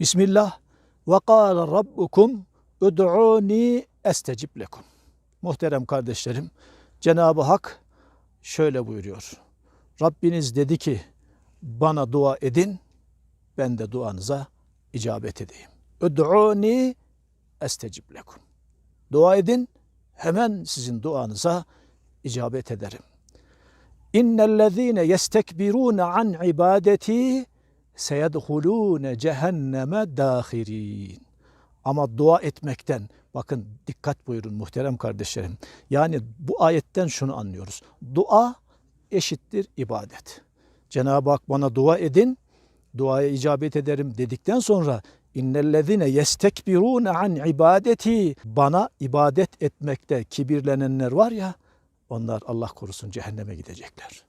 Bismillah ve kâle rabbukum ud'uni estecib lekum. Muhterem kardeşlerim, Cenab-ı Hak şöyle buyuruyor. Rabbiniz dedi ki bana dua edin, ben de duanıza icabet edeyim. Ud'uni estecib lekum. Dua edin, hemen sizin duanıza icabet ederim. İnnellezîne yestekbirûne an ibadeti seyedhulûne cehenneme dâhirîn. Ama dua etmekten, bakın dikkat buyurun muhterem kardeşlerim. Yani bu ayetten şunu anlıyoruz. Dua eşittir ibadet. Cenab-ı Hak bana dua edin, duaya icabet ederim dedikten sonra innellezine yestekbirune an ibadeti bana ibadet etmekte kibirlenenler var ya onlar Allah korusun cehenneme gidecekler.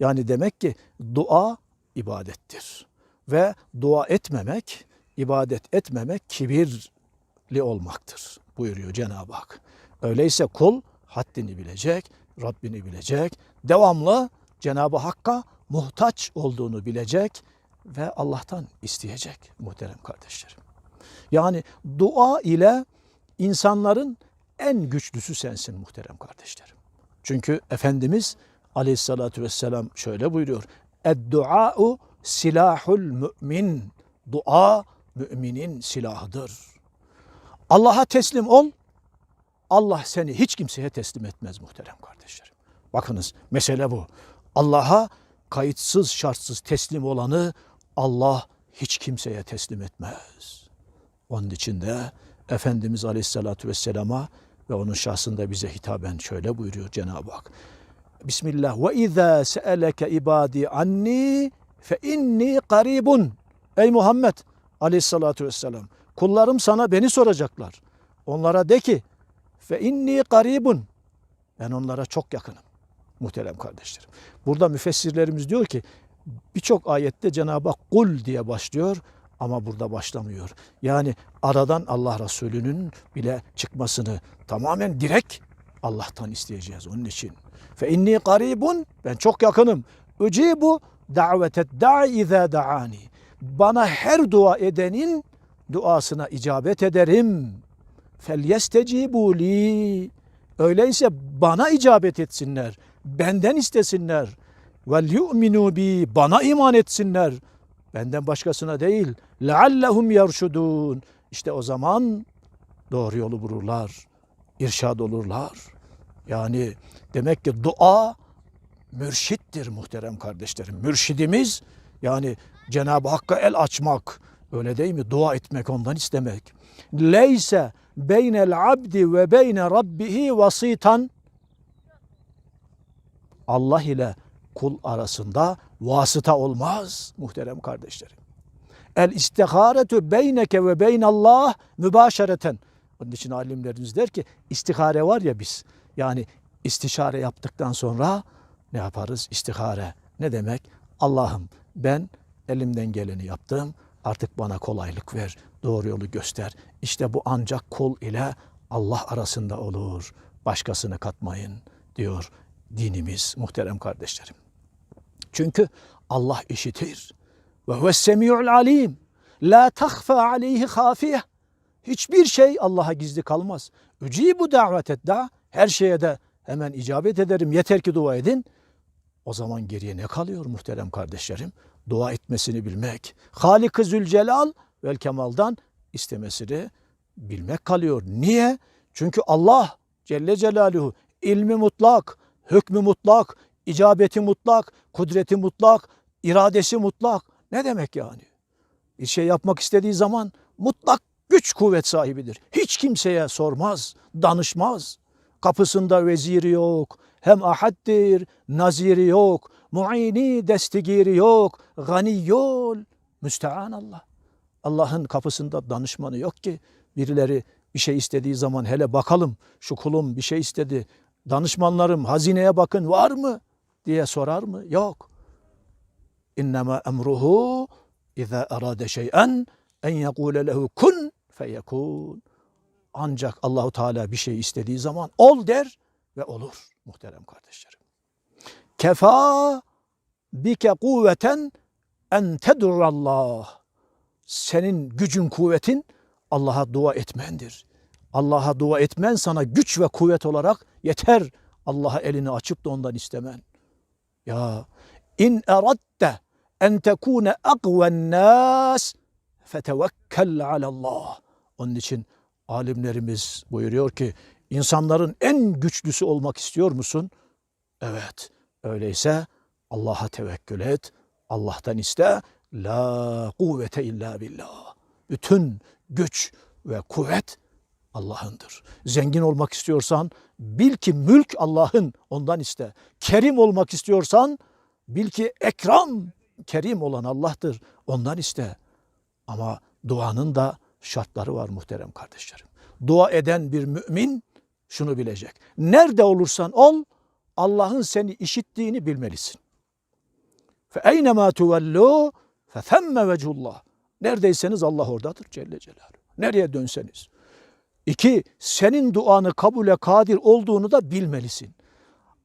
Yani demek ki dua ibadettir ve dua etmemek, ibadet etmemek kibirli olmaktır buyuruyor Cenab-ı Hak. Öyleyse kul haddini bilecek, Rabbini bilecek, devamlı Cenab-ı Hakk'a muhtaç olduğunu bilecek ve Allah'tan isteyecek muhterem kardeşlerim. Yani dua ile insanların en güçlüsü sensin muhterem kardeşlerim. Çünkü Efendimiz aleyhissalatü vesselam şöyle buyuruyor. Eddua'u silahul mümin. Dua müminin silahıdır. Allah'a teslim ol. Allah seni hiç kimseye teslim etmez muhterem kardeşlerim. Bakınız mesele bu. Allah'a kayıtsız şartsız teslim olanı Allah hiç kimseye teslim etmez. Onun için de Efendimiz Aleyhisselatü Vesselam'a ve onun şahsında bize hitaben şöyle buyuruyor Cenab-ı Hak. Bismillah ve izâ se'eleke ibâdi anni fe inni qaribun. Ey Muhammed Aleyhisselatü Vesselam kullarım sana beni soracaklar. Onlara de ki fe inni qaribun. Ben onlara çok yakınım muhterem kardeşlerim. Burada müfessirlerimiz diyor ki birçok ayette Cenab-ı Hak kul diye başlıyor ama burada başlamıyor. Yani aradan Allah Resulü'nün bile çıkmasını tamamen direkt Allah'tan isteyeceğiz onun için. Fe inni qaribun ben çok yakınım. Ucibu davetet da'i izâ da'ani. Bana her dua edenin duasına icabet ederim. Fel yestecibu li. Öyleyse bana icabet etsinler. Benden istesinler. Vel yu'minu bi. Bana iman etsinler. Benden başkasına değil. Leallehum yerşudun. İşte o zaman doğru yolu bulurlar. irşad olurlar. Yani demek ki dua mürşittir muhterem kardeşlerim. Mürşidimiz yani Cenab-ı Hakk'a el açmak. Öyle değil mi? Dua etmek ondan istemek. Leyse beynel abdi ve beyne rabbihi vasitan Allah ile kul arasında vasıta olmaz muhterem kardeşlerim. El istiharetu beyneke ve beynallah mübaşereten. Onun için alimlerimiz der ki istihare var ya biz. Yani istişare yaptıktan sonra ne yaparız? İstihare ne demek? Allah'ım ben elimden geleni yaptım. Artık bana kolaylık ver. Doğru yolu göster. İşte bu ancak kul ile Allah arasında olur. Başkasını katmayın diyor dinimiz muhterem kardeşlerim. Çünkü Allah işitir. Ve huves semi'ul alim. La tahfa aleyhi hafiye. Hiçbir şey Allah'a gizli kalmaz. Ücibu davetet da her şeye de hemen icabet ederim. Yeter ki dua edin. O zaman geriye ne kalıyor muhterem kardeşlerim? Dua etmesini bilmek. Halik-ı Zülcelal vel Kemal'dan istemesini bilmek kalıyor. Niye? Çünkü Allah Celle Celaluhu ilmi mutlak, hükmü mutlak, icabeti mutlak, kudreti mutlak, iradesi mutlak. Ne demek yani? Bir şey yapmak istediği zaman mutlak güç kuvvet sahibidir. Hiç kimseye sormaz, danışmaz. Kapısında veziri yok, hem ahaddir, naziri yok, muini destigiri yok, gani yol, müstean Allah. Allah'ın kapısında danışmanı yok ki birileri bir şey istediği zaman hele bakalım şu kulum bir şey istedi. Danışmanlarım hazineye bakın var mı diye sorar mı? Yok. İnnemâ emruhu izâ erâde şey'en en yekûle lehu kun feyekûn. Ancak Allahu Teala bir şey istediği zaman ol der ve olur muhterem kardeşlerim. Kefa bike kuvveten en Allah. senin gücün, kuvvetin Allah'a dua etmendir. Allah'a dua etmen sana güç ve kuvvet olarak yeter. Allah'a elini açıp da ondan istemen. Ya in eradte en tekune akven nas fetevekkel alallah. Onun için alimlerimiz buyuruyor ki insanların en güçlüsü olmak istiyor musun? Evet. Öyleyse Allah'a tevekkül et. Allah'tan iste. La kuvvete illa billah. Bütün güç ve kuvvet Allah'ındır. Zengin olmak istiyorsan bil ki mülk Allah'ın ondan iste. Kerim olmak istiyorsan bil ki ekram kerim olan Allah'tır ondan iste. Ama duanın da şartları var muhterem kardeşlerim. Dua eden bir mümin şunu bilecek. Nerede olursan ol Allah'ın seni işittiğini bilmelisin. Fe eynema tuvellu fe themme vecihullah. Neredeyseniz Allah oradadır Celle Celaluhu. Nereye dönseniz. İki, senin duanı kabule kadir olduğunu da bilmelisin.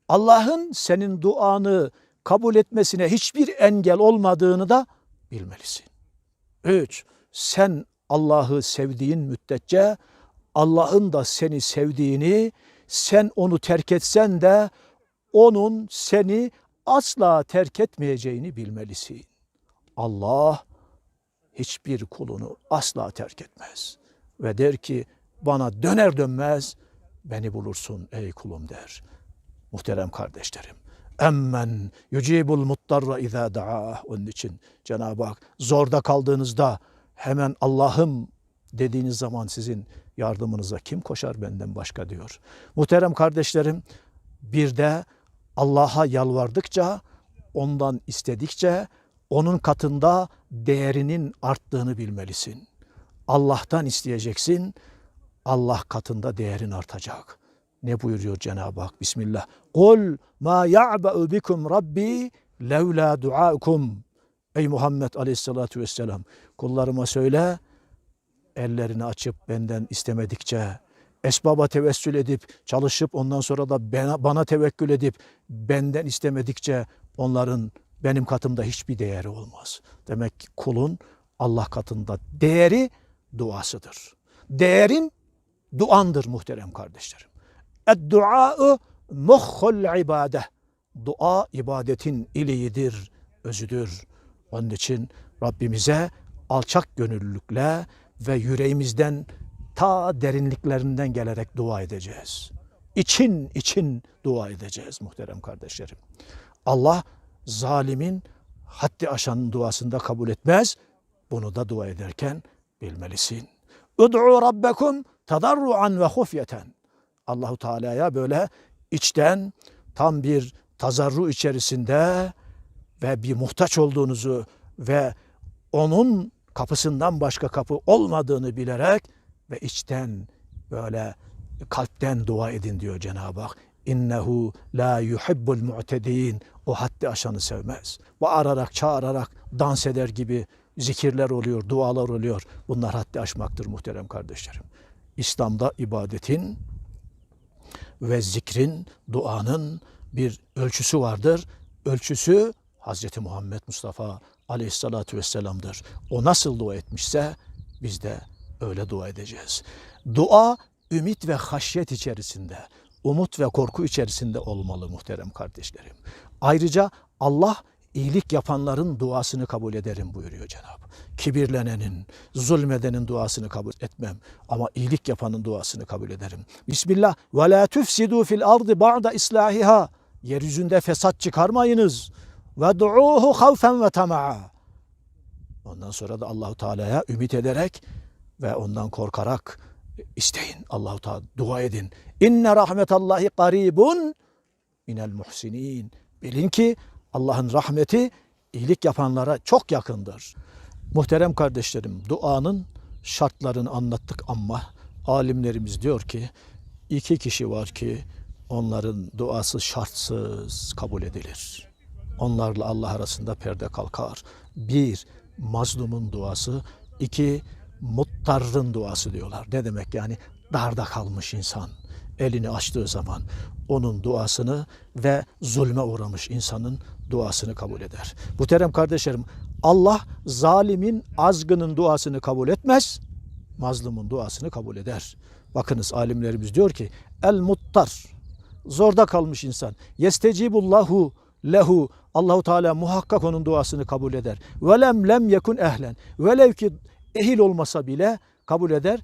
Allah'ın senin duanı kabul etmesine hiçbir engel olmadığını da bilmelisin. Üç, sen Allah'ı sevdiğin müddetçe Allah'ın da seni sevdiğini, sen onu terk etsen de onun seni asla terk etmeyeceğini bilmelisin. Allah hiçbir kulunu asla terk etmez ve der ki bana döner dönmez beni bulursun ey kulum der. Muhterem kardeşlerim. Emmen yucibul muttarra izâ da'ah. Onun için Cenab-ı Hak zorda kaldığınızda hemen Allah'ım dediğiniz zaman sizin yardımınıza kim koşar benden başka diyor. Muhterem kardeşlerim bir de Allah'a yalvardıkça, ondan istedikçe onun katında değerinin arttığını bilmelisin. Allah'tan isteyeceksin, Allah katında değerin artacak. Ne buyuruyor Cenab-ı Hak? Bismillah. Kul ma ya'ba'u bikum rabbi levla duaukum. Ey Muhammed Aleyhisselatü Vesselam kullarıma söyle ellerini açıp benden istemedikçe esbaba tevessül edip çalışıp ondan sonra da bana, tevekkül edip benden istemedikçe onların benim katımda hiçbir değeri olmaz. Demek ki kulun Allah katında değeri duasıdır. Değerin duandır muhterem kardeşlerim. Ed-dua'u muhhul. Dua ibadetin iliğidir, özüdür. Onun için Rabbimize alçak gönüllülükle ve yüreğimizden ta derinliklerinden gelerek dua edeceğiz. İçin için dua edeceğiz muhterem kardeşlerim. Allah zalimin haddi aşanın duasında kabul etmez. Bunu da dua ederken bilmelisin. Ud'u rabbekum tadarruan ve hufyeten. Allahu Teala'ya böyle içten tam bir tazarru içerisinde ve bir muhtaç olduğunuzu ve onun kapısından başka kapı olmadığını bilerek ve içten böyle kalpten dua edin diyor Cenab-ı Hak. İnnehu la yuhibbul mu'tedin. O haddi aşanı sevmez. Bağırarak, çağırarak, dans eder gibi zikirler oluyor, dualar oluyor. Bunlar haddi aşmaktır muhterem kardeşlerim. İslam'da ibadetin ve zikrin, duanın bir ölçüsü vardır. Ölçüsü Hazreti Muhammed Mustafa Aleyhisselatü Vesselam'dır. O nasıl dua etmişse biz de öyle dua edeceğiz. Dua ümit ve haşyet içerisinde, umut ve korku içerisinde olmalı muhterem kardeşlerim. Ayrıca Allah iyilik yapanların duasını kabul ederim buyuruyor Cenab-ı. Kibirlenenin, zulmedenin duasını kabul etmem ama iyilik yapanın duasını kabul ederim. Bismillah ve la tufsidu fil ardı ba'da islahiha. Yeryüzünde fesat çıkarmayınız. Ve du'uhu havfen ve tama'a. Ondan sonra da Allahu Teala'ya ümit ederek ve ondan korkarak isteyin. Allahu Teala dua edin. İnne rahmetallahi qaribun minel muhsinin. Bilin ki Allah'ın rahmeti iyilik yapanlara çok yakındır. Muhterem kardeşlerim, duanın şartlarını anlattık ama alimlerimiz diyor ki iki kişi var ki onların duası şartsız kabul edilir. Onlarla Allah arasında perde kalkar. Bir, mazlumun duası. iki muttarrın duası diyorlar. Ne demek yani? Darda kalmış insan. Elini açtığı zaman onun duasını ve zulme uğramış insanın duasını kabul eder. Muhterem kardeşlerim Allah zalimin azgının duasını kabul etmez. Mazlumun duasını kabul eder. Bakınız alimlerimiz diyor ki el muttar zorda kalmış insan. Yestecibullahu lehu Allahu Teala muhakkak onun duasını kabul eder. Velem lem yekun ehlen. Velev ki ehil olmasa bile kabul eder.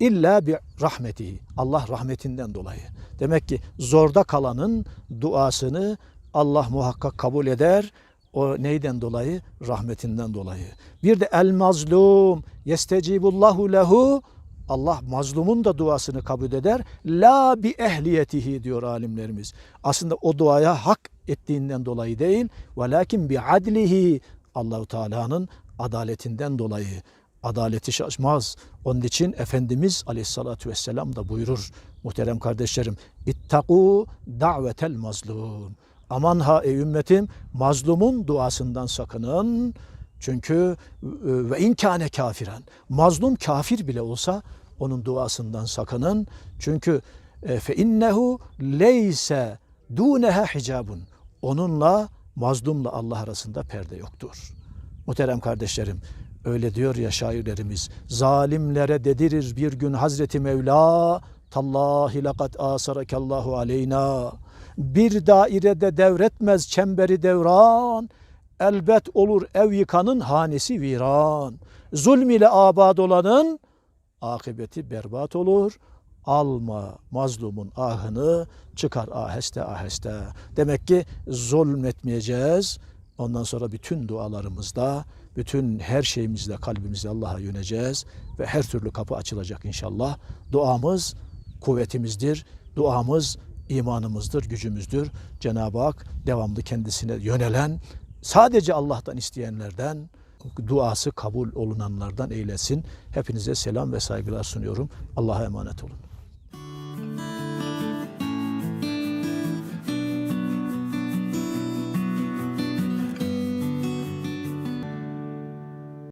İlla bi rahmetihi. Allah rahmetinden dolayı. Demek ki zorda kalanın duasını Allah muhakkak kabul eder. O neyden dolayı? Rahmetinden dolayı. Bir de el mazlum yestecibullahu lehu Allah mazlumun da duasını kabul eder. La bi ehliyetihi diyor alimlerimiz. Aslında o duaya hak ettiğinden dolayı değil. Velakin bi adlihi Allahu Teala'nın adaletinden dolayı. Adaleti şaşmaz. Onun için Efendimiz Aleyhisselatü Vesselam da buyurur. Muhterem kardeşlerim. İttaku davetel mazlum. Aman ha ey ümmetim mazlumun duasından sakının. Çünkü e, ve inkâne kafiren. Mazlum kafir bile olsa onun duasından sakının. Çünkü e, fe innehu leyse duneha hicabun. Onunla mazlumla Allah arasında perde yoktur. Muhterem kardeşlerim öyle diyor ya şairlerimiz. Zalimlere dedirir bir gün Hazreti Mevla tallahi lekad asarakallahu aleyna. Bir dairede devretmez çemberi devran. Elbet olur ev yıkanın hanesi viran. Zulm ile abad olanın akıbeti berbat olur. Alma mazlumun ahını çıkar aheste aheste. Demek ki zulmetmeyeceğiz. Ondan sonra bütün dualarımızda, bütün her şeyimizle kalbimizle Allah'a yöneceğiz ve her türlü kapı açılacak inşallah. Duamız kuvvetimizdir. Duamız imanımızdır, gücümüzdür. Cenab-ı Hak devamlı kendisine yönelen, sadece Allah'tan isteyenlerden, duası kabul olunanlardan eylesin. Hepinize selam ve saygılar sunuyorum. Allah'a emanet olun.